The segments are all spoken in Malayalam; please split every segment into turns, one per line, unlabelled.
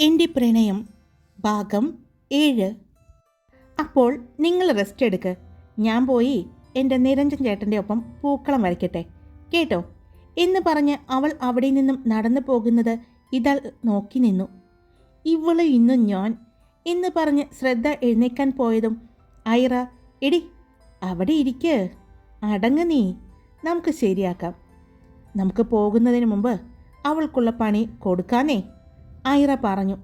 എന്റെ പ്രണയം ഭാഗം ഏഴ്. അപ്പോൾ നിങ്ങൾ റെസ്റ്റ് എടുക്ക്. ഞാൻ പോയി എന്റെ നിരഞ്ജൻ ചേട്ടന്റെ ഒപ്പം പൂക്കളം വരയ്ക്കട്ടെ. കേട്ടോ? എന്ന് പറഞ്ഞ് അവൾ അവിടെ നിന്നും നടന്നു പോകുന്നത് ഇതാൾ നോക്കി നിന്നു. ഇവൾ ഇന്നും ഞാൻ എന്ന് പറഞ്ഞ് ശ്രദ്ധ എഴുന്നേക്കാൻ പോയതും ഐറ എടി അവിടെ ഇരിക്ക്. അടങ്ങ നീ. നമുക്ക് ശരിയാക്കാം. നമുക്ക് പോകുന്നതിന് മുമ്പ് അവൾക്കുള്ള പണി കൊടുക്കാനേ ഐറ പറഞ്ഞു.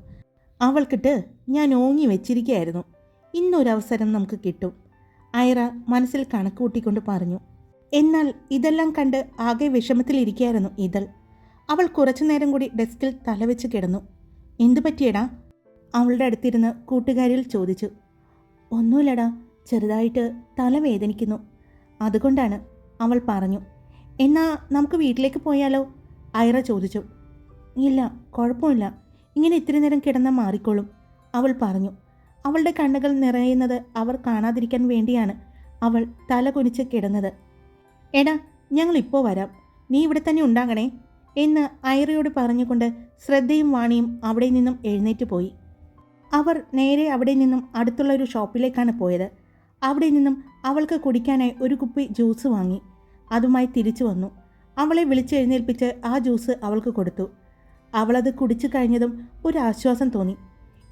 അവൾക്കിട്ട് ഞാൻ ഓങ്ങി വെച്ചിരിക്കുകയായിരുന്നു ഇന്നൊരവസരം നമുക്ക് കിട്ടും. ഐറ മനസ്സിൽ കണക്ക് കൂട്ടിക്കൊണ്ട് പറഞ്ഞു. എന്നാൽ ഇതെല്ലാം കണ്ട് ആകെ വിഷമത്തിലിരിക്കുകയായിരുന്നു ഇതൾ. അവൾ കുറച്ചു നേരം കൂടി ഡെസ്കിൽ തലവെച്ച് കിടന്നു. എന്തു പറ്റിയടാ? അവളുടെ അടുത്തിരുന്ന് കൂട്ടുകാരിൽ ചോദിച്ചു. ഒന്നുമില്ലടാ ചെറുതായിട്ട് തല വേദനിക്കുന്നു അതുകൊണ്ടാണ് അവൾ പറഞ്ഞു. എന്നാ നമുക്ക് വീട്ടിലേക്ക് പോയാലോ? ഐറ ചോദിച്ചു. ഇല്ല കുഴപ്പമില്ല. ഇങ്ങനെ ഇത്തിരി നേരം കിടന്ന മാറിക്കോളും അവൾ പറഞ്ഞു. അവളുടെ കണ്ണുകൾ നിറയുന്നത് അവർ കാണാതിരിക്കാൻ വേണ്ടിയാണ് അവൾ തല കുനിച്ച് കിടന്നത്. എടാ ഞങ്ങൾ ഇപ്പോൾ വരാം. നീ ഇവിടെ തന്നെ ഉണ്ടാകണേ എന്ന് ഐറയോട് പറഞ്ഞുകൊണ്ട് ശ്രദ്ധയും വാണിയും അവിടെ നിന്നും എഴുന്നേറ്റ് പോയി. അവർ നേരെ അവിടെ നിന്നും അടുത്തുള്ള ഒരു ഷോപ്പിലേക്കാണ് പോയത്. അവിടെ നിന്നും അവൾക്ക് കുടിക്കാനായി ഒരു കുപ്പി ജ്യൂസ് വാങ്ങി. അതുമായി തിരിച്ചു വന്നു. അവളെ വിളിച്ചെഴുന്നേൽപ്പിച്ച് ആ ജ്യൂസ് അവൾക്ക് കൊടുത്തു. അവളത് കുടിച്ചു കഴിഞ്ഞതും ഒരാശ്വാസം തോന്നി.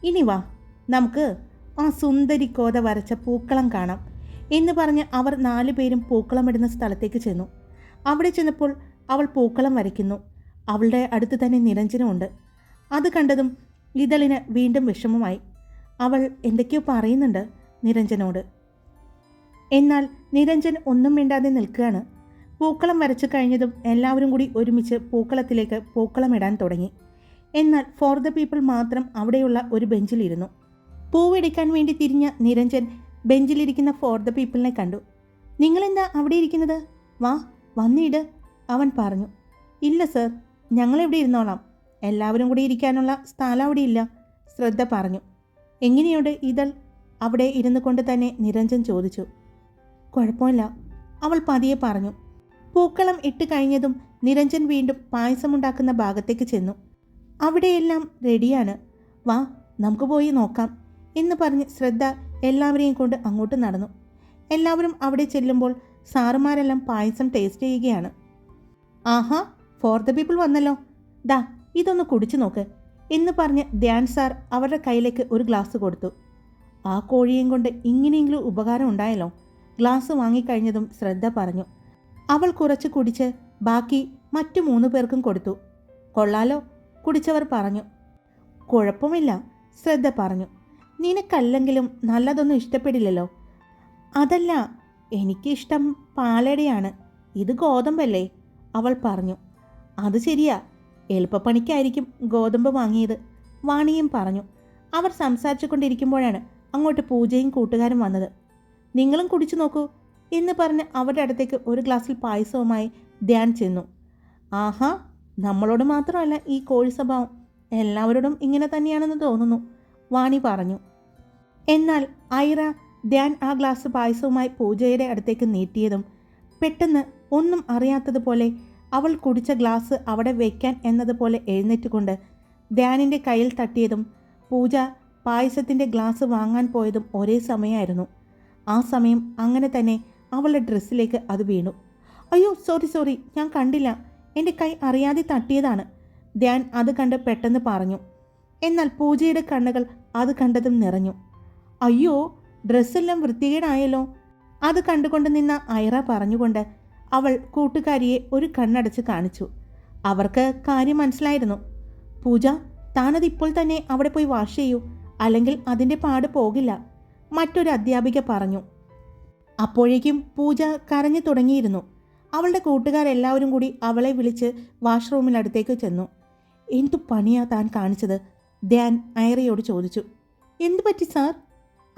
ഇനി വാ നമുക്ക് ആ സുന്ദരി കോത വരച്ച പൂക്കളം കാണാം എന്ന് പറഞ്ഞ് അവർ നാലു പേരും പൂക്കളം ഇടുന്ന സ്ഥലത്തേക്ക് ചെന്നു. അവിടെ ചെന്നപ്പോൾ അവൾ പൂക്കളം വരയ്ക്കുന്നു. അവളുടെ അടുത്ത് തന്നെ നിരഞ്ജനമുണ്ട് അത് കണ്ടതും ഇതളിന് വീണ്ടും വിഷമമായി. അവൾ എന്തൊക്കെയോ പറയുന്നുണ്ട് നിരഞ്ജനോട്. എന്നാൽ നിരഞ്ജൻ ഒന്നും മിണ്ടാതെ നിൽക്കുകയാണ്. പൂക്കളം വരച്ചു കഴിഞ്ഞതും എല്ലാവരും കൂടി ഒരുമിച്ച് പൂക്കളത്തിലേക്ക് പൂക്കളം ഇടാൻ തുടങ്ങി. എന്നാൽ ഫോർ ദ പീപ്പിൾ മാത്രം അവിടെയുള്ള ഒരു ബെഞ്ചിലിരുന്നു പൂവെടുക്കാൻ വേണ്ടി തിരിഞ്ഞ നിരഞ്ജൻ ബെഞ്ചിലിരിക്കുന്ന ഫോർ ദ പീപ്പിളിനെ കണ്ടു. നിങ്ങളെന്താ അവിടെ ഇരിക്കുന്നത്? വാ വന്നിട് അവൻ പറഞ്ഞു. ഇല്ല സർ ഞങ്ങളെവിടെ ഇരുന്നോളാം. എല്ലാവരും കൂടി ഇരിക്കാനുള്ള സ്ഥലം അവിടെ ഇല്ല ശ്രദ്ധ പറഞ്ഞു. എങ്ങനെയുണ്ട് ഇതൾ? അവിടെ ഇരുന്നു കൊണ്ട് തന്നെ നിരഞ്ജൻ ചോദിച്ചു. കുഴപ്പമില്ല അവൾ പതിയെ പറഞ്ഞു. പൂക്കളം ഇട്ട് കഴിഞ്ഞതും നിരഞ്ജൻ വീണ്ടും പായസമുണ്ടാക്കുന്ന ഭാഗത്തേക്ക് ചെന്നു. അവിടെയെല്ലാം റെഡിയാണ്. വാ നമുക്ക് പോയി നോക്കാം എന്ന് പറഞ്ഞ് ശ്രദ്ധ എല്ലാവരെയും കൊണ്ട് അങ്ങോട്ട് നടന്നു. എല്ലാവരും അവിടെ ചെല്ലുമ്പോൾ സാറുമാരെല്ലാം പായസം ടേസ്റ്റ് ചെയ്യുകയാണ്. ആഹാ ഫോർ ദ പീപ്പിൾ വന്നല്ലോ. ദാ ഇതൊന്ന് കുടിച്ചു നോക്ക് എന്ന് പറഞ്ഞ് ധ്യാൻ സാർ അവരുടെ കയ്യിലേക്ക് ഒരു ഗ്ലാസ് കൊടുത്തു. ആ കോഴിയും കൊണ്ട് ഇങ്ങനെയെങ്കിലും ഉപകാരം ഉണ്ടായല്ലോ. ഗ്ലാസ് വാങ്ങിക്കഴിഞ്ഞതും ശ്രദ്ധ പറഞ്ഞു. അവൾ കുറച്ച് കുടിച്ച് ബാക്കി മറ്റു മൂന്ന് പേർക്കും കൊടുത്തു. കൊള്ളാലോ കുടിച്ചവർ പറഞ്ഞു. കുഴപ്പമില്ല ശ്രദ്ധ പറഞ്ഞു. നിനക്കല്ലെങ്കിലും നല്ലതൊന്നും ഇഷ്ടപ്പെടില്ലല്ലോ. അതല്ല എനിക്കിഷ്ടം പാലടയാണ്. ഇത് ഗോതമ്പല്ലേ? അവൾ പറഞ്ഞു. അത് ശരിയാ. എളുപ്പപ്പണിക്കായിരിക്കും ഗോതമ്പ് വാങ്ങിയത് വാണിയും പറഞ്ഞു. അവർ സംസാരിച്ചു കൊണ്ടിരിക്കുമ്പോഴാണ് അങ്ങോട്ട് പൂജയും കൂട്ടുകാരും വന്നത്. നിങ്ങളും കുടിച്ചു നോക്കൂ. എന്ന് പറഞ്ഞ് അവരുടെ അടുത്തേക്ക് ഒരു ഗ്ലാസ്സിൽ പായസവുമായി ധ്യാൻ ചെന്നു. ആഹാ നമ്മളോട് മാത്രമല്ല ഈ കോഴി സ്വഭാവം എല്ലാവരോടും ഇങ്ങനെ തന്നെയാണെന്ന് തോന്നുന്നു വാണി പറഞ്ഞു. എന്നാൽ ഐറ ധ്യാൻ ആ ഗ്ലാസ് പായസവുമായി പൂജയുടെ അടുത്തേക്ക് നീട്ടിയതും പെട്ടെന്ന് ഒന്നും അറിയാത്തതുപോലെ അവൾ കുടിച്ച ഗ്ലാസ് അവിടെ വയ്ക്കാൻ എന്നതുപോലെ എഴുന്നേറ്റുകൊണ്ട് ധ്യാനിന്റെ കയ്യിൽ തട്ടിയതും പൂജ പായസത്തിന്റെ ഗ്ലാസ് വാങ്ങാൻ പോയതും ഒരേ സമയമായിരുന്നു. ആ സമയം അങ്ങനെ തന്നെ അവളുടെ ഡ്രസ്സിലേക്ക് അത് വീണു. അയ്യോ സോറി സോറി ഞാൻ കണ്ടില്ല. എന്റെ കൈ അറിയാതെ തട്ടിയതാണ്. ധ്യാൻ അത് കണ്ട് പെട്ടെന്ന് പറഞ്ഞു. എന്നാൽ പൂജയുടെ കണ്ണുകൾ അത് കണ്ടതും നിറഞ്ഞു. അയ്യോ ഡ്രസ്സെല്ലാം വൃത്തികേടായല്ലോ. അത് കണ്ടുകൊണ്ട് നിന്ന ഐറ പറഞ്ഞുകൊണ്ട് അവൾ കൂട്ടുകാരിയെ ഒരു കണ്ണടച്ച് കാണിച്ചു. അവർക്ക് കാര്യം മനസ്സിലായിരുന്നു. പൂജ താനത് ഇപ്പോൾ തന്നെ അവിടെ പോയി വാഷ് ചെയ്യൂ. അല്ലെങ്കിൽ അതിന്റെ പാട് പോകില്ല. മറ്റൊരു അധ്യാപിക പറഞ്ഞു. അപ്പോഴേക്കും പൂജ കരഞ്ഞു തുടങ്ങിയിരുന്നു. അവളുടെ കൂട്ടുകാരെല്ലാവരും കൂടി അവളെ വിളിച്ച് വാഷ്റൂമിനടുത്തേക്ക് ചെന്നു. എന്തു പണിയാ താൻ കാണിച്ചത്? ധ്യാൻ ഐറയോട് ചോദിച്ചു. എന്തു പറ്റി സാർ?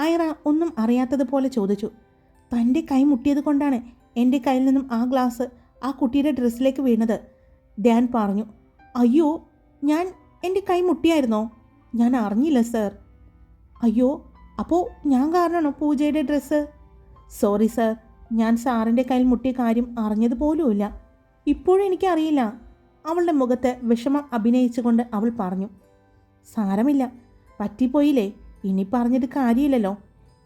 ഐറ ഒന്നും അറിയാത്തതുപോലെ ചോദിച്ചു. തന്റെ കൈ മുട്ടിയത് കൊണ്ടാണ് എന്റെ കയ്യിൽ നിന്നും ആ ഗ്ലാസ് ആ കുട്ടിയുടെ ഡ്രസ്സിലേക്ക് വീണത് ധ്യാൻ പറഞ്ഞു. അയ്യോ ഞാൻ എന്റെ കൈ മുട്ടിയായിരുന്നോ? ഞാൻ അറിഞ്ഞില്ല സർ. അയ്യോ അപ്പോൾ ഞാൻ കാരണമാണോ പൂജയുടെ ഡ്രസ്സ്? സോറി സർ ഞാൻ സാറിന്റെ കയ്യിൽ മുട്ടിയ കാര്യം അറിഞ്ഞതുപോലുമില്ല ഇപ്പോഴും എനിക്കറിയില്ല. അവളുടെ മുഖത്ത് വിഷമം അഭിനയിച്ചുകൊണ്ട് അവൾ പറഞ്ഞു സാരമില്ല പറ്റിപ്പോയില്ലേ? ഇനി പറഞ്ഞിട്ട് കാര്യമില്ലല്ലോ.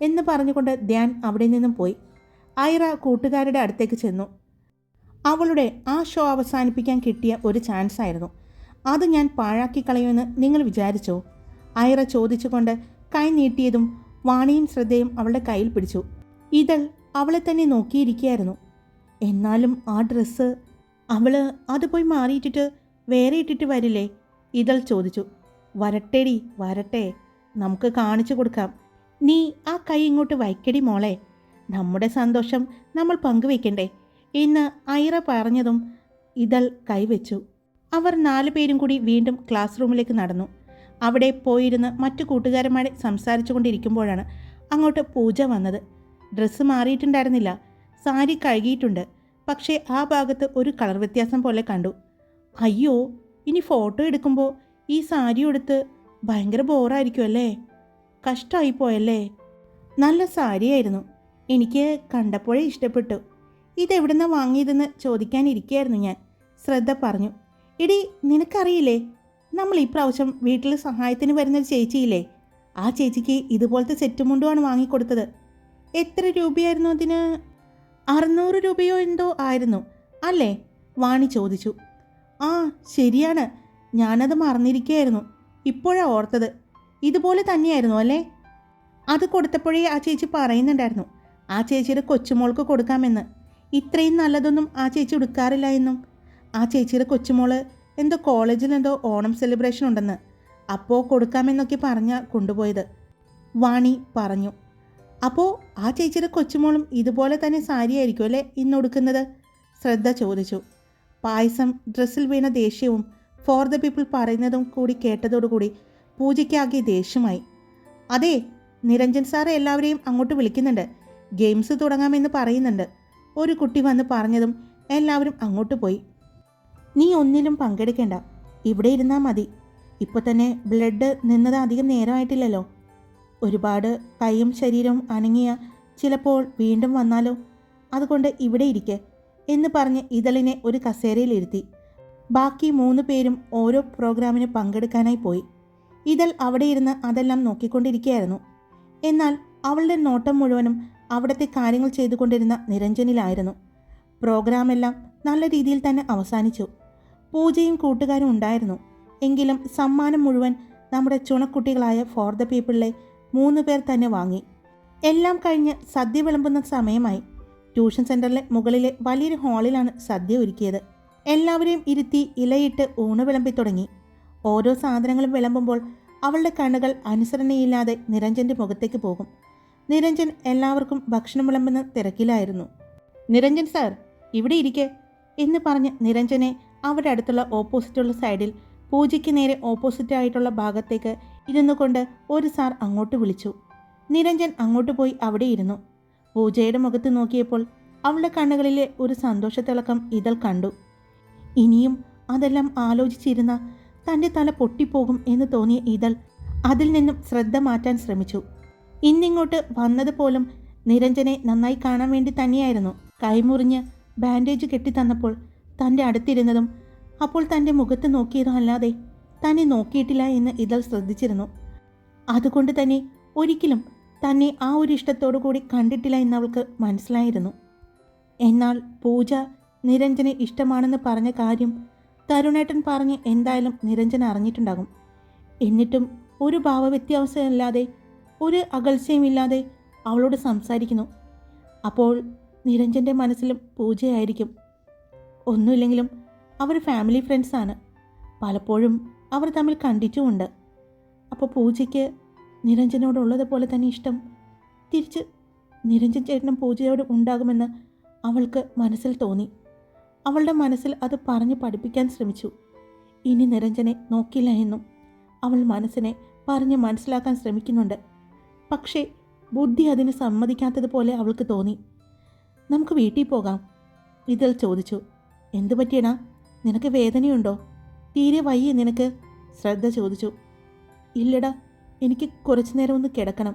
എന്ന് പറഞ്ഞുകൊണ്ട് ധ്യാൻ അവിടെ നിന്നും പോയി. ഐറ കൂട്ടുകാരുടെ അടുത്തേക്ക് ചെന്നു. അവളുടെ ആ ഷോ അവസാനിപ്പിക്കാൻ കിട്ടിയ ഒരു ചാൻസ് ആയിരുന്നു. അത് ഞാൻ പാഴാക്കി കളയുമെന്ന് നിങ്ങൾ വിചാരിച്ചോ? ഐറ ചോദിച്ചുകൊണ്ട് കൈ നീട്ടിയതും വാണിയും ശ്രദ്ധയും അവളുടെ കയ്യിൽ പിടിച്ചു. ഇതൾ അവളെ തന്നെ നോക്കിയിരിക്കുകയായിരുന്നു. എന്നാലും ആ ഡ്രസ്സ് അവൾ അത് പോയി മാറിയിട്ടിട്ട് വേറെ ഇട്ടിട്ട് വരില്ലേ? ഇതൾ ചോദിച്ചു. വരട്ടെടി വരട്ടെ. നമുക്ക് കാണിച്ചു കൊടുക്കാം. നീ ആ കൈ ഇങ്ങോട്ട് വയ്ക്കടി മോളെ. നമ്മുടെ സന്തോഷം നമ്മൾ പങ്കുവെക്കണ്ടേ എന്ന് ഐറ പറഞ്ഞതും ഇതൾ കൈവച്ചു. അവർ നാലു പേരും കൂടി വീണ്ടും ക്ലാസ് റൂമിലേക്ക് നടന്നു. അവിടെ പോയിരുന്ന് മറ്റു കൂട്ടുകാരന്മാരെ സംസാരിച്ചു കൊണ്ടിരിക്കുമ്പോഴാണ് അങ്ങോട്ട് പൂജ വന്നത്. ഡ്രസ്സ് മാറിയിട്ടുണ്ടായിരുന്നില്ല. സാരി കഴുകിയിട്ടുണ്ട്. പക്ഷേ ആ ഭാഗത്ത് ഒരു കളർ വ്യത്യാസം പോലെ കണ്ടു. അയ്യോ ഇനി ഫോട്ടോ എടുക്കുമ്പോൾ ഈ സാരി എടുത്ത് ഭയങ്കര ബോറായിരിക്കും അല്ലേ? കഷ്ടമായി പോയല്ലേ? നല്ല സാരിയായിരുന്നു. എനിക്ക് കണ്ടപ്പോഴേ ഇഷ്ടപ്പെട്ടു. ഇതെവിടുന്ന വാങ്ങിയതെന്ന് ചോദിക്കാനിരിക്കുകയായിരുന്നു ഞാൻ. ശ്രദ്ധ പറഞ്ഞു. എടി നിനക്കറിയില്ലേ? നമ്മൾ ഈ പ്രാവശ്യം വീട്ടിൽ സഹായത്തിന് വരുന്നൊരു ചേച്ചിയില്ലേ? ആ ചേച്ചിക്ക് ഇതുപോലത്തെ സെറ്റ് മുണ്ടുമാണ് വാങ്ങിക്കൊടുത്തത്. എത്ര രൂപയായിരുന്നു അതിന്? അറുന്നൂറ് രൂപയോ എന്തോ ആയിരുന്നു. അല്ലേ? വാണി ചോദിച്ചു. ആ ശരിയാണ്. ഞാനത് മറന്നിരിക്കുകയായിരുന്നു. ഇപ്പോഴാണ് ഓർത്തത്. ഇതുപോലെ തന്നെയായിരുന്നു അല്ലേ? അത് കൊടുത്തപ്പോഴേ ആ ചേച്ചി പറയുന്നുണ്ടായിരുന്നു. ആ ചേച്ചിയുടെ കൊച്ചുമോൾക്ക് കൊടുക്കാമെന്ന്. ഇത്രയും നല്ലതൊന്നും ആ ചേച്ചി എടുക്കാറില്ല എന്നും. ആ ചേച്ചിയുടെ കൊച്ചുമോൾ എന്തോ കോളേജിൽ എന്തോ ഓണം സെലിബ്രേഷൻ ഉണ്ടെന്ന്. അപ്പോൾ കൊടുക്കാമെന്നൊക്കെ പറഞ്ഞ കൊണ്ടുപോയത്. വാണി പറഞ്ഞു. അപ്പോൾ ആ ചേച്ചിയുടെ കൊച്ചുമോളും ഇതുപോലെ തന്നെ സാരിയായിരിക്കും അല്ലേ ഇന്ന് ഉടുക്കുന്നത്? ശ്രദ്ധ ചോദിച്ചു. പായസം ഡ്രസ്സിൽ വീണ ദേഷ്യവും ഫോർ ദ പീപ്പിൾ പറയുന്നതും കൂടി കേട്ടതോടുകൂടി പൂജയ്ക്കാകെ ദേഷ്യമായി. അതെ നിരഞ്ജൻ സാറ് എല്ലാവരെയും അങ്ങോട്ട് വിളിക്കുന്നുണ്ട്. ഗെയിംസ് തുടങ്ങാമെന്ന് പറയുന്നുണ്ട്. ഒരു കുട്ടി വന്ന് പറഞ്ഞതും എല്ലാവരും അങ്ങോട്ട് പോയി. നീ ഒന്നിലും പങ്കെടുക്കേണ്ട. ഇവിടെ ഇരുന്നാൽ മതി. ഇപ്പോൾ തന്നെ ബ്ലഡ് നിന്നത് അധികം നേരമായിട്ടില്ലല്ലോ. ഒരുപാട് കൈയും ശരീരവും അനങ്ങിയ ചിലപ്പോൾ വീണ്ടും വന്നാലോ? അതുകൊണ്ട് ഇവിടെ ഇരിക്കെ എന്ന് പറഞ്ഞ് ഇതളിനെ ഒരു കസേരയിലിരുത്തി. ബാക്കി മൂന്ന് പേരും ഓരോ പ്രോഗ്രാമിന് പങ്കെടുക്കാനായി പോയി. ഇതൾ അവിടെ ഇരുന്ന് അതെല്ലാം നോക്കിക്കൊണ്ടിരിക്കുകയായിരുന്നു എന്നാൽ അവളുടെ നോട്ടം മുഴുവനും അവിടുത്തെ കാര്യങ്ങൾ ചെയ്തുകൊണ്ടിരുന്ന നിരഞ്ജനിലായിരുന്നു. പ്രോഗ്രാമെല്ലാം നല്ല രീതിയിൽ തന്നെ അവസാനിച്ചു. പൂജയും കൂട്ടുകാരും ഉണ്ടായിരുന്നു. എങ്കിലും സമ്മാനം മുഴുവൻ നമ്മുടെ ചുണക്കുട്ടികളായ ഫോർ ദ പീപ്പിളിലെ മൂന്ന് പേർ തന്നെ വാങ്ങി. എല്ലാം കഴിഞ്ഞ് സദ്യ വിളമ്പുന്ന സമയമായി. ട്യൂഷൻ സെന്ററിലെ മുകളിലെ വലിയൊരു ഹാളിലാണ് സദ്യ ഒരുക്കിയത്. എല്ലാവരെയും ഇരുത്തി ഇലയിട്ട് ഊണ് വിളമ്പി തുടങ്ങി. ഓരോ സാധനങ്ങളും വിളമ്പുമ്പോൾ അവളുടെ കണ്ണുകൾ അനുസരണയില്ലാതെ നിരഞ്ജന്റെ മുഖത്തേക്ക് പോകും. നിരഞ്ജൻ എല്ലാവർക്കും ഭക്ഷണം വിളമ്പുന്ന തിരക്കിലായിരുന്നു. നിരഞ്ജൻ സാർ ഇവിടെ ഇരിക്കെ എന്ന് പറഞ്ഞ് നിരഞ്ജനെ അവരുടെ അടുത്തുള്ള ഓപ്പോസിറ്റുള്ള സൈഡിൽ പൂജയ്ക്ക് നേരെ ഓപ്പോസിറ്റായിട്ടുള്ള ഭാഗത്തേക്ക് ഇരുന്നു കൊണ്ട് ഒരു സാർ അങ്ങോട്ട് വിളിച്ചു. നിരഞ്ജൻ അങ്ങോട്ട് പോയി അവിടെ ഇരുന്നു. പൂജയുടെ മുഖത്ത് നോക്കിയപ്പോൾ അവളുടെ കണ്ണുകളിലെ ഒരു സന്തോഷത്തിളക്കം ഇതൾ കണ്ടു. ഇനിയും അതെല്ലാം ആലോചിച്ചിരുന്ന തന്റെ തല പൊട്ടിപ്പോകും എന്ന് തോന്നിയ ഇതൾ അതിൽ നിന്നും ശ്രദ്ധ മാറ്റാൻ ശ്രമിച്ചു. ഇന്നിങ്ങോട്ട് വന്നത് പോലും നിരഞ്ജനെ നന്നായി കാണാൻ വേണ്ടി തന്നെയായിരുന്നു. കൈമുറിഞ്ഞ് ബാൻഡേജ് കെട്ടിത്തന്നപ്പോൾ തന്റെ അടുത്തിരുന്നതും അപ്പോൾ തന്റെ മുഖത്ത് നോക്കിയതും അല്ലാതെ തന്നെ നോക്കിയിട്ടില്ല എന്ന് ഇതൾ ശ്രദ്ധിച്ചിരുന്നു. അതുകൊണ്ട് തന്നെ ഒരിക്കലും തന്നെ ആ ഒരു ഇഷ്ടത്തോടു കൂടി കണ്ടിട്ടില്ല എന്നവൾക്ക് മനസ്സിലായിരുന്നു. എന്നാൽ പൂജ നിരഞ്ജനെ ഇഷ്ടമാണെന്ന് പറഞ്ഞ കാര്യം തരുണേട്ടൻ പറഞ്ഞ് എന്തായാലും നിരഞ്ജൻ അറിഞ്ഞിട്ടുണ്ടാകും. എന്നിട്ടും ഒരു ഭാവവ്യത്യാസമില്ലാതെ ഒരു അകൽച്ചയുമില്ലാതെ അവളോട് സംസാരിക്കുന്നു. അപ്പോൾ നിരഞ്ജന്റെ മനസ്സിലും പൂജയായിരിക്കും. ഒന്നുമില്ലെങ്കിലും അവർ ഫാമിലി ഫ്രണ്ട്സാണ് പലപ്പോഴും അവർ തമ്മിൽ കണ്ടിട്ടുമുണ്ട്. അപ്പോൾ പൂജയ്ക്ക് നിരഞ്ജനോടുള്ളത് പോലെ തന്നെ ഇഷ്ടം. തിരിച്ച് നിരഞ്ജൻ ചേട്ടനും പൂജയോട് ഉണ്ടാകുമെന്ന് അവൾക്ക് മനസ്സിൽ തോന്നി. അവളുടെ മനസ്സിൽ അത് പറഞ്ഞ് പഠിപ്പിക്കാൻ ശ്രമിച്ചു. ഇനി നിരഞ്ജനെ നോക്കില്ല എന്നും അവൾ മനസ്സിനെ പറഞ്ഞ് മനസ്സിലാക്കാൻ ശ്രമിക്കുന്നുണ്ട്. പക്ഷേ ബുദ്ധി അതിന് സമ്മതിക്കാത്തതുപോലെ അവൾക്ക് തോന്നി. നമുക്ക് വീട്ടിൽ പോകാം ഇതിൽ ചോദിച്ചു. എന്തു പറ്റിയടാ? നിനക്ക് വേദനയുണ്ടോ? തീരെ വയ്യ നിനക്ക്? ശ്രദ്ധ ചോദിച്ചു. ഇല്ലടാ എനിക്ക് കുറച്ചു നേരം ഒന്ന് കിടക്കണം.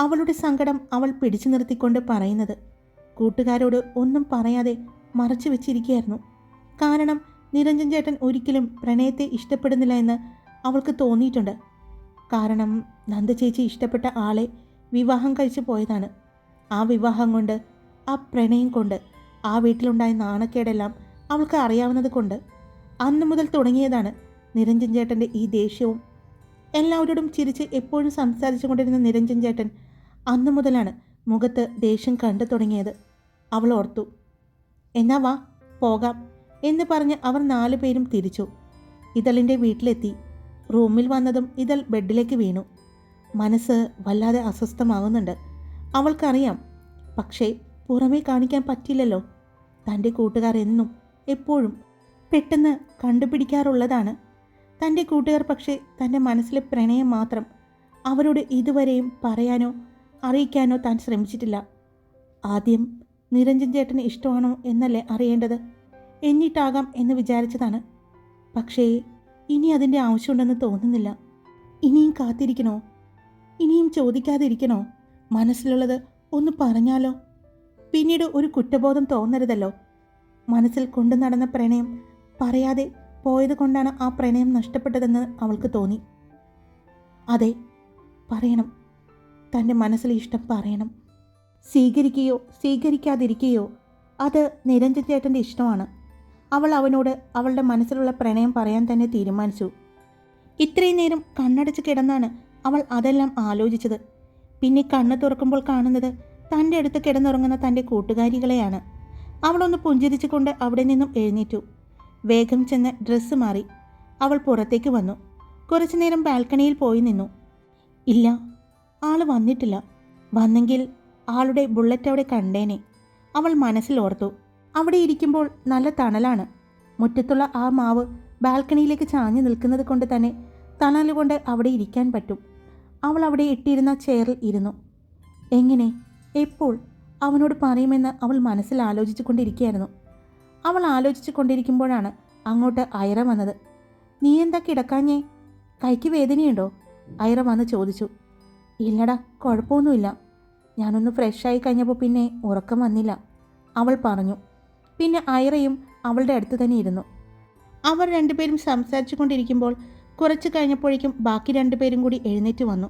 അവളുടെ സങ്കടം അവൾ പിടിച്ചു നിർത്തിക്കൊണ്ട് പറയുന്നത് കൂട്ടുകാരോട് ഒന്നും പറയാതെ മറച്ചു വെച്ചിരിക്കുകയായിരുന്നു. കാരണം നിരഞ്ജൻ ചേട്ടൻ ഒരിക്കലും പ്രണയത്തെ ഇഷ്ടപ്പെടുന്നില്ല എന്ന് അവൾക്ക് തോന്നിയിട്ടുണ്ട്. കാരണം നന്ദ ചേച്ചി ഇഷ്ടപ്പെട്ട ആളെ വിവാഹം കഴിച്ചു പോയതാണ്. ആ വിവാഹം കൊണ്ട് ആ പ്രണയം കൊണ്ട് ആ വീട്ടിലുണ്ടായ നാണക്കേടെല്ലാം അവൾക്ക് അറിയാവുന്നത് കൊണ്ട് അന്ന് മുതൽ തുടങ്ങിയതാണ് നിരഞ്ജൻ ചേട്ടന്റെ ഈ ദേഷ്യവും. എല്ലാവരോടും ചിരിച്ച് എപ്പോഴും സംസാരിച്ചു കൊണ്ടിരുന്ന നിരഞ്ജൻ ചേട്ടൻ അന്നു മുതലാണ് മുഖത്ത് ദേഷ്യം കണ്ടു തുടങ്ങിയത്. അവൾ ഓർത്തു എന്നാ വാ പോകാം എന്ന് പറഞ്ഞ് അവർ നാലു പേരും തിരിച്ചു. ഇതളിന്റെ വീട്ടിലെത്തി. റൂമിൽ വന്നതും ഇതൾ ബെഡിലേക്ക് വീണു. മനസ്സ് വല്ലാതെ അസ്വസ്ഥമാകുന്നുണ്ട് അവൾക്കറിയാം പക്ഷേ പുറമേ കാണിക്കാൻ പറ്റില്ലല്ലോ തന്റെ കൂട്ടുകാരെന്നും എപ്പോഴും പെട്ടെന്ന് കണ്ടുപിടിക്കാറുള്ളതാണ്. തന്റെ കൂട്ടുകാർ പക്ഷേ തന്റെ മനസ്സിലെ പ്രണയം മാത്രം അവരോട് ഇതുവരെയും പറയാനോ അറിയിക്കാനോ താൻ ശ്രമിച്ചിട്ടില്ല. ആദ്യം നിരഞ്ജൻ ചേട്ടന് ഇഷ്ടമാണോ എന്നല്ലേ അറിയേണ്ടത്? എന്നിട്ടാകാം എന്ന് വിചാരിച്ചതാണ്. പക്ഷേ ഇനി അതിന്റെ ആവശ്യമുണ്ടെന്ന് തോന്നുന്നില്ല. ഇനിയും കാത്തിരിക്കണോ? ഇനിയും ചോദിക്കാതിരിക്കണോ? മനസ്സിലുള്ളത് ഒന്ന് പറഞ്ഞാലോ? പിന്നീട് ഒരു കുറ്റബോധം തോന്നരുതല്ലോ. മനസ്സിൽ കൊണ്ടു നടന്ന പ്രണയം പറയാതെ പോയത് കൊണ്ടാണ് ആ പ്രണയം നഷ്ടപ്പെട്ടതെന്ന് അവൾക്ക് തോന്നി. അതെ പറയണം. തന്റെ മനസ്സിലെ ഇഷ്ടം പറയണം. സ്വീകരിക്കുകയോ സ്വീകരിക്കാതിരിക്കുകയോ അത് നിരഞ്ജൻ ചേട്ടന്റെ ഇഷ്ടമാണ്. അവൾ അവനോട് അവളുടെ മനസ്സിലുള്ള പ്രണയം പറയാൻ തന്നെ തീരുമാനിച്ചു. ഇത്രയും നേരം കണ്ണടച്ച് കിടന്നാണ് അവൾ അതെല്ലാം ആലോചിച്ചത്. പിന്നെ കണ്ണ് തുറക്കുമ്പോൾ കാണുന്നത് തന്റെ അടുത്ത് കിടന്നുറങ്ങുന്ന തന്റെ കൂട്ടുകാരികളെയാണ്. അവളൊന്ന് പുഞ്ചിരിച്ചുകൊണ്ട് അവിടെ നിന്നും എഴുന്നേറ്റു. വേഗം ചെന്ന് ഡ്രസ്സ് മാറി. അവൾ പുറത്തേക്ക് വന്നു. കുറച്ചു നേരം ബാൽക്കണിയിൽ പോയി നിന്നു. ഇല്ല ആൾ വന്നിട്ടില്ല. വന്നെങ്കിൽ ആളുടെ ബുള്ളറ്റ് അവിടെ കണ്ടേനെ. അവൾ മനസ്സിൽ ഓർത്തു. അവിടെ ഇരിക്കുമ്പോൾ നല്ല തണലാണ്. മുറ്റത്തുള്ള ആ മാവ് ബാൽക്കണിയിലേക്ക് ചാഞ്ഞു നിൽക്കുന്നത് കൊണ്ട് തന്നെ തണലുകൊണ്ട് അവിടെ ഇരിക്കാൻ പറ്റും. അവൾ അവിടെ ഇട്ടിരുന്ന ചെയറിൽ ഇരുന്നു. എങ്ങനെ? എപ്പോൾ? അവനോട് പറയുമെന്ന് അവൾ മനസ്സിൽ ആലോചിച്ചു കൊണ്ടിരിക്കുകയായിരുന്നു അവൾ ആലോചിച്ചു കൊണ്ടിരിക്കുമ്പോഴാണ് അങ്ങോട്ട് ഐറ വന്നത്. നീ എന്താ കിടക്കാഞ്ഞേ? കൈക്ക് വേദനയുണ്ടോ? ഐറ വന്ന് ചോദിച്ചു. ഇല്ലടാ കുഴപ്പമൊന്നുമില്ല. ഞാനൊന്ന് ഫ്രഷായി കഴിഞ്ഞപ്പോൾ പിന്നെ ഉറക്കം വന്നില്ല അവൾ പറഞ്ഞു. പിന്നെ ഐറയും അവളുടെ അടുത്ത് തന്നെ ഇരുന്നു. അവർ രണ്ടുപേരും സംസാരിച്ചു കൊണ്ടിരിക്കുമ്പോൾ കുറച്ച് കഴിഞ്ഞപ്പോഴേക്കും ബാക്കി രണ്ടുപേരും കൂടി എഴുന്നേറ്റ് വന്നു.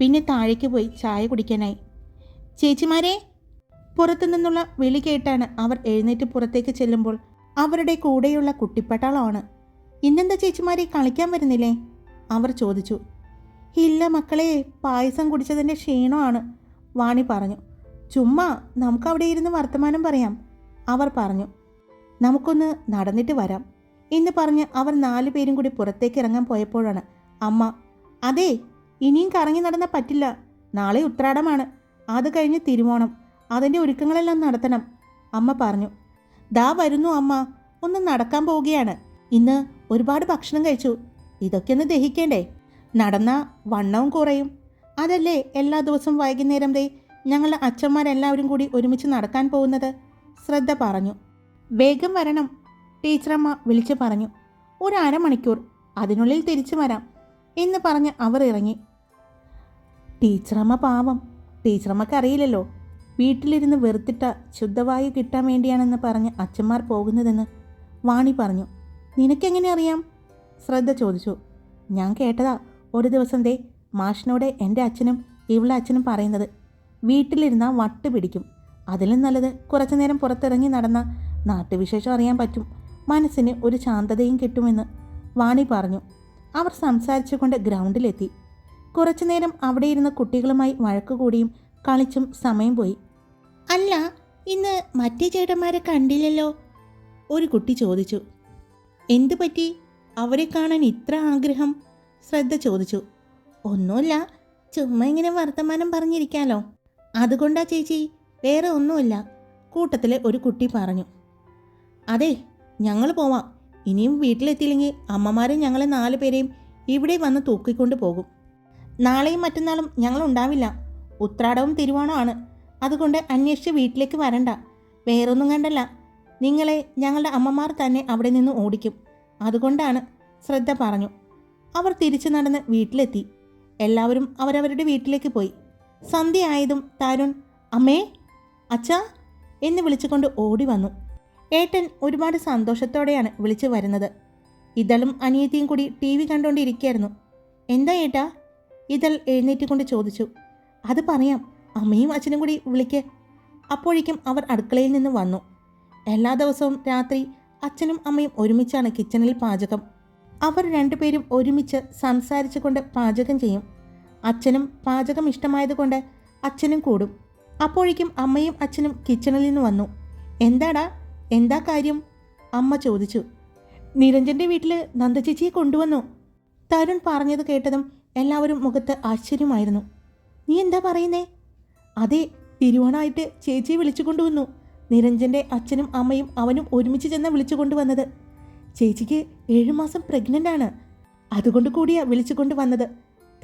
പിന്നെ താഴേക്ക് പോയി ചായ കുടിക്കാനായി. ചേച്ചിമാരെ പുറത്തു നിന്നുള്ള വിളി കേട്ടാണ് അവർ എഴുന്നേറ്റ് പുറത്തേക്ക് ചെല്ലുമ്പോൾ അവരുടെ കൂടെയുള്ള കുട്ടിപ്പട്ടാളമാണ് ഇന്നെന്താ ചേച്ചിമാരെ കളിക്കാൻ വരുന്നില്ലേ? അവർ ചോദിച്ചു. ഇല്ല മക്കളെ പായസം കുടിച്ചതിന്റെ ക്ഷീണമാണ് വാണി പറഞ്ഞു. ചുമ്മാ നമുക്കവിടെ ഇരുന്ന് വർത്തമാനം പറയാം അവർ പറഞ്ഞു. നമുക്കൊന്ന് നടന്നിട്ട് വരാം എന്ന് പറഞ്ഞ് അവർ നാലു പേരും കൂടി പുറത്തേക്ക് ഇറങ്ങാൻ പോയപ്പോഴാണ് അമ്മ അതെ ഇനിയും കറങ്ങി നടന്നാൽ പറ്റില്ല നാളെ ഉത്രാടമാണ് അത് കഴിഞ്ഞ് തിരുവോണം അതിന്റെ ഒരുക്കങ്ങളെല്ലാം നടത്തണം. അമ്മ പറഞ്ഞു ദാ വരുന്നു അമ്മ ഒന്ന് നടക്കാൻ പോവുകയാണ്. ഇന്ന് ഒരുപാട് ഭക്ഷണം കഴിച്ചു. ഇതൊക്കെ ഒന്ന് ദഹിക്കേണ്ടേ? നടന്ന വണ്ണവും കുറയും. അതല്ലേ എല്ലാ ദിവസവും വൈകുന്നേരം ദേ ഞങ്ങളുടെ അച്ഛന്മാരെല്ലാവരും കൂടി ഒരുമിച്ച് നടക്കാൻ പോകുന്നത്? ശ്രദ്ധ പറഞ്ഞു. വേഗം വരണം ടീച്ചറമ്മ വിളിച്ചു പറഞ്ഞു. ഒരു അരമണിക്കൂർ അതിനുള്ളിൽ തിരിച്ചു വരാം എന്ന് പറഞ്ഞ് അവർ ഇറങ്ങി. ടീച്ചറമ്മ പാവം. ടീച്ചറമ്മക്ക് അറിയില്ലല്ലോ. വീട്ടിലിരുന്ന് വെറുത്തിട്ട ശുദ്ധവായു കിട്ടാൻ വേണ്ടിയാണെന്ന് പറഞ്ഞ് അച്ഛന്മാർ പോകുന്നതെന്ന് വാണി പറഞ്ഞു. നിനക്കെങ്ങനെ അറിയാം? ശ്രദ്ധ ചോദിച്ചു. ഞാൻ കേട്ടതാ. ഒരു ദിവസം ദേ മാഷിനോട് എന്റെ അച്ഛനും ഇവളുടെ അച്ഛനും പറയുന്നത്. വീട്ടിലിരുന്നാൽ വട്ട് പിടിക്കും. അതിലും നല്ലത് കുറച്ചു നേരം പുറത്തിറങ്ങി നടന്ന നാട്ടുവിശേഷം അറിയാൻ പറ്റും. മനസ്സിന് ഒരു ശാന്തതയും കിട്ടുമെന്ന് വാണി പറഞ്ഞു. അവർ സംസാരിച്ചുകൊണ്ട് ഗ്രൗണ്ടിലെത്തി. കുറച്ചു നേരം അവിടെ ഇരുന്ന കുട്ടികളുമായി വഴക്കുകൂടിയും കളിച്ചും സമയം പോയി. അല്ല ഇന്ന് മറ്റേ ചേട്ടന്മാരെ കണ്ടില്ലല്ലോ? ഒരു കുട്ടി ചോദിച്ചു. എന്തു പറ്റി? അവരെ കാണാൻ ഇത്ര ആഗ്രഹം? ശ്രദ്ധ ചോദിച്ചു. ഒന്നുമില്ല ചുമ്മാ ഇങ്ങനെ വർത്തമാനം പറഞ്ഞിരിക്കാലോ. അതുകൊണ്ടാ ചേച്ചി വേറെ ഒന്നുമില്ല കൂട്ടത്തിലെ ഒരു കുട്ടി പറഞ്ഞു. അതെ ഞങ്ങൾ പോവാം. ഇനിയും വീട്ടിലെത്തിയില്ലെങ്കിൽ അമ്മമാരും ഞങ്ങളെ നാല് പേരെയും ഇവിടെ വന്ന് തൂക്കിക്കൊണ്ട് പോകും. നാളെയും മറ്റന്നാളും ഞങ്ങൾ ഉണ്ടാവില്ല. ഉത്രാടവും തിരുവോണമാണ് അതുകൊണ്ട് അന്വേഷിച്ച് വീട്ടിലേക്ക് വരണ്ട. വേറൊന്നും കണ്ടല്ല. നിങ്ങളെ ഞങ്ങളുടെ അമ്മമാർ തന്നെ അവിടെ നിന്ന് ഓടിക്കും. അതുകൊണ്ടാണ് ശ്രദ്ധ പറഞ്ഞു. അവർ തിരിച്ചു നടന്ന് വീട്ടിലെത്തി. എല്ലാവരും അവരവരുടെ വീട്ടിലേക്ക് പോയി. സന്ധ്യയായതും തരുൺ അമ്മേ അച്ഛാ എന്ന് വിളിച്ചുകൊണ്ട് ഓടി വന്നു. ഏട്ടൻ ഒരുപാട് സന്തോഷത്തോടെയാണ് വിളിച്ചു വരുന്നത്. ഇതളും അനിയത്തിയും കൂടി ടി വി കണ്ടുകൊണ്ടിരിക്കുകയായിരുന്നു എന്താ ഏട്ടാ? ഇതൾ എഴുന്നേറ്റുകൊണ്ട് ചോദിച്ചു. അത് പറയാം. അമ്മയും അച്ഛനും കൂടി വിളിക്ക്. അപ്പോഴേക്കും അവർ അടുക്കളയിൽ നിന്ന് വന്നു. എല്ലാ ദിവസവും രാത്രി അച്ഛനും അമ്മയും ഒരുമിച്ചാണ് കിച്ചണിൽ പാചകം. അവർ രണ്ടുപേരും ഒരുമിച്ച് സംസാരിച്ചുകൊണ്ട് പാചകം ചെയ്യും. അച്ഛനും പാചകം ഇഷ്ടമായതുകൊണ്ട് അച്ഛനും കൂടും. അപ്പോഴേക്കും അമ്മയും അച്ഛനും കിച്ചണിൽ നിന്ന് വന്നു. എന്താടാ? എന്താ കാര്യം? അമ്മ ചോദിച്ചു. നിരഞ്ജന്റെ വീട്ടിൽ നന്ദചേച്ചിയെ കൊണ്ടുവന്നു. തരുൺ പറഞ്ഞത് കേട്ടതും എല്ലാവരും മുഖത്ത് ആശ്ചര്യമായിരുന്നു. നീ എന്താ പറയുന്നേ? അതെ തിരുവോണമായിട്ട് ചേച്ചിയെ വിളിച്ചു കൊണ്ടുവന്നു. നിരഞ്ജന്റെ അച്ഛനും അമ്മയും അവനും ഒരുമിച്ച് ചെന്ന വിളിച്ചു കൊണ്ടുവന്നത്. ചേച്ചിക്ക് ഏഴുമാസം പ്രഗ്നന്റ് ആണ്. അതുകൊണ്ട് കൂടിയാ വിളിച്ചു കൊണ്ടുവന്നത്.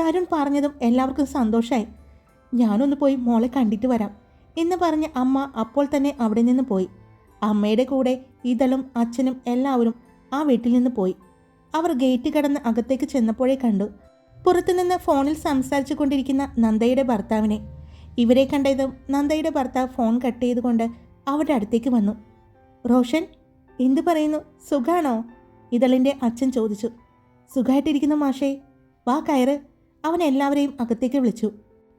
തരുൺ പറഞ്ഞതും എല്ലാവർക്കും സന്തോഷമായി ഞാനൊന്ന് പോയി മോളെ കണ്ടിട്ട് വരാം എന്ന് പറഞ്ഞ് അമ്മ അപ്പോൾ തന്നെ അവിടെ നിന്ന് പോയി. അമ്മയുടെ കൂടെ ഇതളും അച്ഛനും എല്ലാവരും ആ വീട്ടിൽ നിന്ന് പോയി. അവർ ഗേറ്റ് കടന്ന് അകത്തേക്ക് ചെന്നപ്പോഴേ കണ്ടു. പുറത്തുനിന്ന് ഫോണിൽ സംസാരിച്ചു കൊണ്ടിരിക്കുന്ന നന്ദയുടെ ഭർത്താവിനെ. ഇവരെ കണ്ടതും നന്ദയുടെ ഭർത്താവ് ഫോൺ കട്ട് ചെയ്തുകൊണ്ട് അവരുടെ അടുത്തേക്ക് വന്നു. റോഷൻ എന്തു പറയുന്നു? സുഖാണോ? ഇതളിന്റെ അച്ഛൻ ചോദിച്ചു. സുഖമായിട്ടിരിക്കുന്നു മാഷേ. വാ കയറ്. അവൻ എല്ലാവരെയും അകത്തേക്ക് വിളിച്ചു.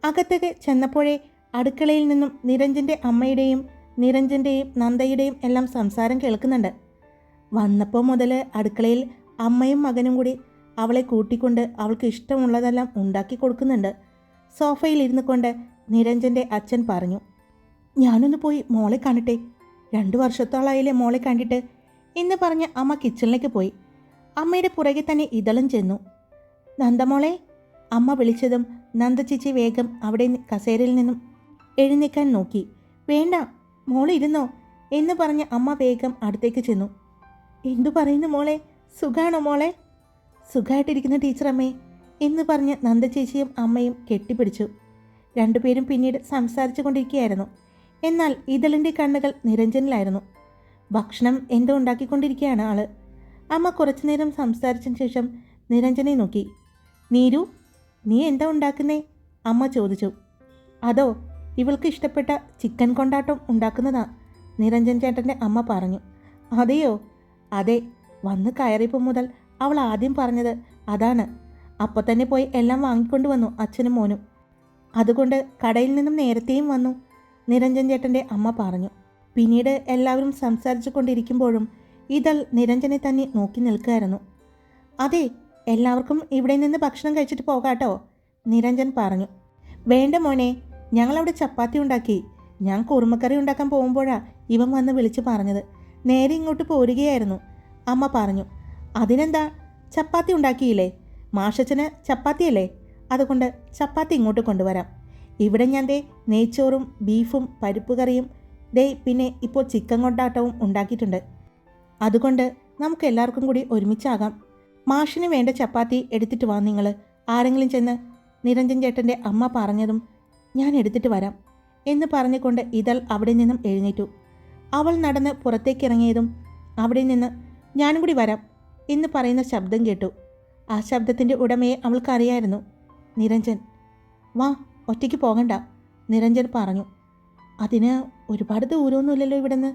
അകത്തേക്ക് ചെന്നപ്പോഴേ അടുക്കളയിൽ നിന്നും നിരഞ്ജന്റെ അമ്മയുടെയും നിരഞ്ജന്റെയും നന്ദയുടെയും എല്ലാം സംസാരം കേൾക്കുന്നുണ്ട്. വന്നപ്പോൾ മുതൽ അടുക്കളയിൽ അമ്മയും മകനും കൂടി അവളെ കൂട്ടിക്കൊണ്ട് അവൾക്ക് ഇഷ്ടമുള്ളതെല്ലാം ഉണ്ടാക്കി കൊടുക്കുന്നുണ്ട്. സോഫയിൽ ഇരുന്നു കൊണ്ട് നിരഞ്ജന്റെ അച്ഛൻ പറഞ്ഞു ഞാനൊന്ന് പോയി മോളെ കാണട്ടെ രണ്ടു വർഷത്തോളായില്ലേ മോളെ കണ്ടിട്ട്. എന്ന് പറഞ്ഞ് അമ്മ കിച്ചണിലേക്ക് പോയി. അമ്മയുടെ പുറകെ തന്നെ ഇതളും ചെന്നു. നന്ദമോളെ അമ്മ വിളിച്ചതും നന്ദച്ചിച്ചി വേഗം അവിടെ കസേരയിൽ നിന്നും എഴുന്നേക്കാൻ നോക്കി. വേണ്ട മോളെ ഇരുന്നോ എന്ന് പറഞ്ഞ് അമ്മ വേഗം അടുത്തേക്ക് ചെന്നു. എന്തു പറയുന്നു മോളെ സുഖാണോ മോളെ? സുഖമായിട്ടിരിക്കുന്ന ടീച്ചറമ്മേ എന്ന് പറഞ്ഞ് നന്ദചേച്ചിയും അമ്മയും കെട്ടിപ്പിടിച്ചു. രണ്ടുപേരും പിന്നീട് സംസാരിച്ചു കൊണ്ടിരിക്കുകയായിരുന്നു എന്നാൽ ഇതളിന്റെ കണ്ണുകൾ നിരഞ്ജനിലായിരുന്നു. ഭക്ഷണം എന്തോ ഉണ്ടാക്കിക്കൊണ്ടിരിക്കുകയാണ് ആൾ. അമ്മ കുറച്ചുനേരം സംസാരിച്ചതിന് ശേഷം നിരഞ്ജനെ നോക്കി. നീരു നീ എന്താ ഉണ്ടാക്കുന്നേ? അമ്മ ചോദിച്ചു. അതോ ഇവൾക്ക് ഇഷ്ടപ്പെട്ട ചിക്കൻ കൊണ്ടാട്ടം ഉണ്ടാക്കുന്നതാ നിരഞ്ജൻ ചേട്ടന്റെ അമ്മ പറഞ്ഞു. അതെയോ? അതെ വന്ന് കയറിയപ്പോൾ മുതൽ അവൾ ആദ്യം പറഞ്ഞത് അതാണ്. അപ്പോൾ തന്നെ പോയി എല്ലാം വാങ്ങിക്കൊണ്ട് വന്നു അച്ഛനും മോനും. അതുകൊണ്ട് കടയിൽ നിന്നും നേരത്തെയും വന്നു. നിരഞ്ജൻ ചേട്ടന്റെ അമ്മ പറഞ്ഞു. പിന്നീട് എല്ലാവരും സംസാരിച്ചു കൊണ്ടിരിക്കുമ്പോഴും ഇതൾ നിരഞ്ജനെ തന്നെ നോക്കി നിൽക്കുകയായിരുന്നു. അതെ എല്ലാവർക്കും ഇവിടെ നിന്ന് ഭക്ഷണം കഴിച്ചിട്ട് പോകാട്ടോ നിരഞ്ജൻ പറഞ്ഞു. വേണ്ട മോനെ ഞങ്ങളവിടെ ചപ്പാത്തി ഉണ്ടാക്കി. ഞാൻ കുറുമക്കറി ഉണ്ടാക്കാൻ പോകുമ്പോഴാ ഇവൻ വന്ന് വിളിച്ചു പറഞ്ഞത്. നേരെ ഇങ്ങോട്ട് പോരുകയായിരുന്നു. അമ്മ പറഞ്ഞു. അതിനെന്താ? ചപ്പാത്തി ഉണ്ടാക്കിയില്ലേ? മാഷച്ചന് ചപ്പാത്തിയല്ലേ? അതുകൊണ്ട് ചപ്പാത്തി ഇങ്ങോട്ട് കൊണ്ടുവരാം. ഇവിടെ ഞാൻ ദേ നെയ്ച്ചോറും ബീഫും പരിപ്പ് കറിയും ദേ പിന്നെ ഇപ്പോൾ ചിക്കൻ കൊണ്ടാട്ടവും ഉണ്ടാക്കിയിട്ടുണ്ട്. അതുകൊണ്ട് നമുക്ക് എല്ലാവർക്കും കൂടി ഒരുമിച്ചാകാം. മാഷിന് വേണ്ട ചപ്പാത്തി എടുത്തിട്ട് വാ നിങ്ങൾ ആരെങ്കിലും ചെന്ന് നിരഞ്ജൻ ചേട്ടന്റെ അമ്മ പറഞ്ഞതും ഞാൻ എടുത്തിട്ട് വരാം എന്ന് പറഞ്ഞുകൊണ്ട് ഇതൾ അവിടെ നിന്നും എഴുന്നേറ്റു. അവൾ നടന്ന് പുറത്തേക്ക് ഇറങ്ങിയതും അവിടെ നിന്ന് ഞാനും കൂടി വരാം എന്ന് പറയുന്ന ശബ്ദം കേട്ടു. ആ ശബ്ദത്തിന്റെ ഉടമയെ അവൾക്കറിയായിരുന്നു. നിരഞ്ജൻ. വാ ഒറ്റയ്ക്ക് പോകണ്ട നിരഞ്ജൻ പറഞ്ഞു. അതിന് ഒരുപാട് ദൂരമൊന്നുമില്ലല്ലോ ഇവിടുന്ന്.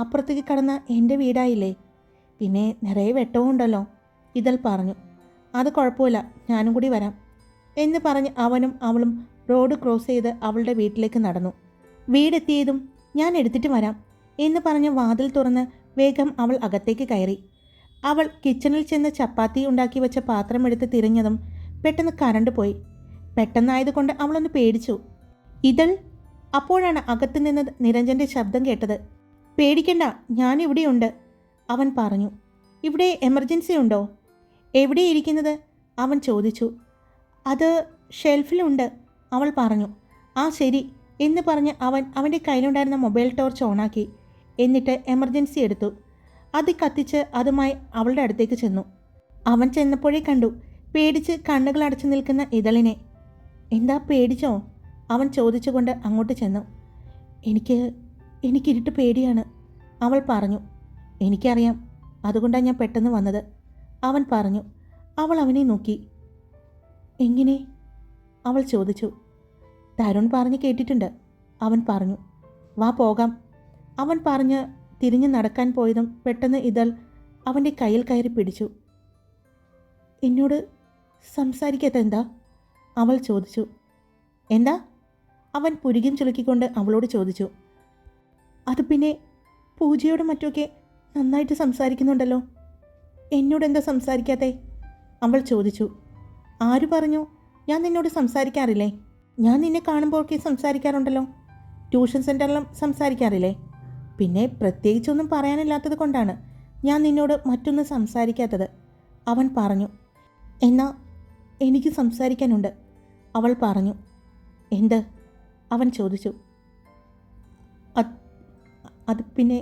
അപ്പുറത്തേക്ക് കടന്ന എന്റെ വീടായില്ലേ. പിന്നെ നിറയെ വെട്ടവും ഉണ്ടല്ലോ ഇതൽ പറഞ്ഞു. അത് കുഴപ്പമില്ല ഞാനും കൂടി വരാം എന്ന് പറഞ്ഞ് അവനും അവളും റോഡ് ക്രോസ് ചെയ്ത് അവളുടെ വീട്ടിലേക്ക് നടന്നു. വീടെത്തിയതും ഞാൻ എടുത്തിട്ട് വരാം എന്ന് പറഞ്ഞ് വാതിൽ തുറന്ന് വേഗം അവൾ അകത്തേക്ക് കയറി. അവൾ കിച്ചണിൽ ചെന്ന് ചപ്പാത്തി ഉണ്ടാക്കി വെച്ച പാത്രമെടുത്ത് തിരിഞ്ഞതും പെട്ടെന്ന് കറണ്ട് പോയി. പെട്ടെന്നായതുകൊണ്ട് അവളൊന്ന് പേടിച്ചു. ഇതൾ? അപ്പോഴാണ് അകത്തു നിന്ന് നിരഞ്ജന്റെ ശബ്ദം കേട്ടത്. പേടിക്കണ്ട ഞാനിവിടെയുണ്ട് അവൻ പറഞ്ഞു. ഇവിടെ എമർജൻസി ഉണ്ടോ? എവിടെ ഇരിക്കുന്നത്? അവൻ ചോദിച്ചു. അത് ഷെൽഫിലുണ്ട് അവൾ പറഞ്ഞു. ആ ശരി എന്ന് പറഞ്ഞ് അവൻ അവന്റെ കയ്യിലുണ്ടായിരുന്ന മൊബൈൽ ടോർച്ച് ഓണാക്കി. എന്നിട്ട് എമർജൻസി എടുത്തു. അത് കത്തിച്ച് അതുമായി അവളുടെ അടുത്തേക്ക് ചെന്നു. അവൻ ചെന്നപ്പോഴേ കണ്ടു. പേടിച്ച് കണ്ണുകൾ അടച്ചു നിൽക്കുന്ന ഇതളിനെ. എന്താ പേടിച്ചോ? അവൻ ചോദിച്ചുകൊണ്ട് അങ്ങോട്ട് ചെന്നു. എനിക്ക് എനിക്കിരുട്ട് പേടിയാണ് അവൾ പറഞ്ഞു. എനിക്കറിയാം അതുകൊണ്ടാണ് ഞാൻ പെട്ടെന്ന് വന്നത്. അവൻ പറഞ്ഞു. അവൾ അവനെ നോക്കി. എങ്ങനെ? അവൾ ചോദിച്ചു. തരുൺ പറഞ്ഞ് കേട്ടിട്ടുണ്ട് അവൻ പറഞ്ഞു. വാ പോകാം. അവൻ പറഞ്ഞ് തിരിഞ്ഞു നടക്കാൻ പോയതും പെട്ടെന്ന് ഇതൾ അവന്റെ കയ്യിൽ കയറി പിടിച്ചു. എന്നോട് സംസാരിക്കാത്ത എന്താ അവൾ ചോദിച്ചു. എന്താ? അവൻ പുരുകം ചുളുക്കിക്കൊണ്ട് അവളോട് ചോദിച്ചു. അത് പിന്നെ പൂജയോടും മറ്റുമൊക്കെ നന്നായിട്ട് സംസാരിക്കുന്നുണ്ടല്ലോ. എന്നോട് എന്താ സംസാരിക്കാത്തെ? അവൾ ചോദിച്ചു. ആര് പറഞ്ഞു? ഞാൻ നിന്നോട് സംസാരിക്കാറില്ലേ? ഞാൻ നിന്നെ കാണുമ്പോഴൊക്കെ സംസാരിക്കാറുണ്ടല്ലോ. ട്യൂഷൻ സെന്ററിലും സംസാരിക്കാറില്ലേ? പിന്നെ പ്രത്യേകിച്ചൊന്നും പറയാനില്ലാത്തത് കൊണ്ടാണ് ഞാൻ നിന്നോട് മറ്റൊന്നും സംസാരിക്കാത്തത്. അവൻ പറഞ്ഞു. എന്നാ എനിക്ക് സംസാരിക്കാനുണ്ട്. അവൾ പറഞ്ഞു. എന്ത്? അവൻ ചോദിച്ചു. അത് പിന്നെ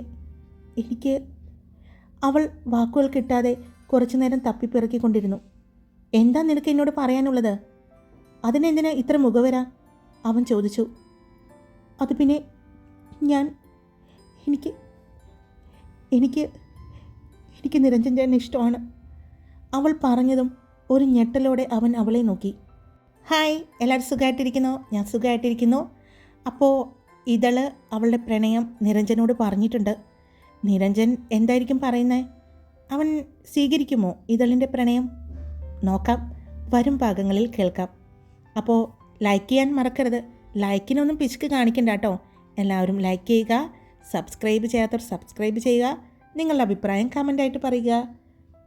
എനിക്ക് അവൾ വാക്കുകൾ കിട്ടാതെ കുറച്ചു നേരം തപ്പിപ്പിറക്കിക്കൊണ്ടിരുന്നു. എന്താ നിനക്ക് എന്നോട് പറയാനുള്ളത്? അതിനെന്തിനാ ഇത്ര മുഖവര? അവൻ ചോദിച്ചു. അത് പിന്നെ ഞാൻ എനിക്ക് എനിക്ക് എനിക്ക് നിരഞ്ജൻ ചേട്ടൻ ഇഷ്ടമാണ്. അവൾ പറഞ്ഞതും ഒരു ഞെട്ടലോടെ അവൻ അവളെ നോക്കി. ഹായ് എല്ലാവരും സുഖമായിട്ടിരിക്കുന്നു ഞാൻ സുഖമായിട്ടിരിക്കുന്നു അപ്പോൾ ഇതൾ അവളുടെ പ്രണയം നിരഞ്ജനോട് പറഞ്ഞിട്ടുണ്ട്. നിരഞ്ജൻ എന്തായിരിക്കും പറയുന്നത് അവൻ സ്വീകരിക്കുമോ ഇതളിന്റെ പ്രണയം? നോക്കാം. വരും ഭാഗങ്ങളിൽ കേൾക്കാം. അപ്പോൾ ലൈക്ക് ചെയ്യാൻ മറക്കരുത്. ലൈക്കിനൊന്നും പിശുക്ക് കാണിക്കണ്ട കേട്ടോ. എല്ലാവരും ലൈക്ക് ചെയ്യുക. സബ്സ്ക്രൈബ് ചെയ്യാത്തവർ സബ്സ്ക്രൈബ് ചെയ്യുക. നിങ്ങളുടെ അഭിപ്രായം കമന്റായിട്ട് പറയുക.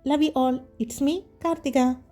Love you all it's me Karthika.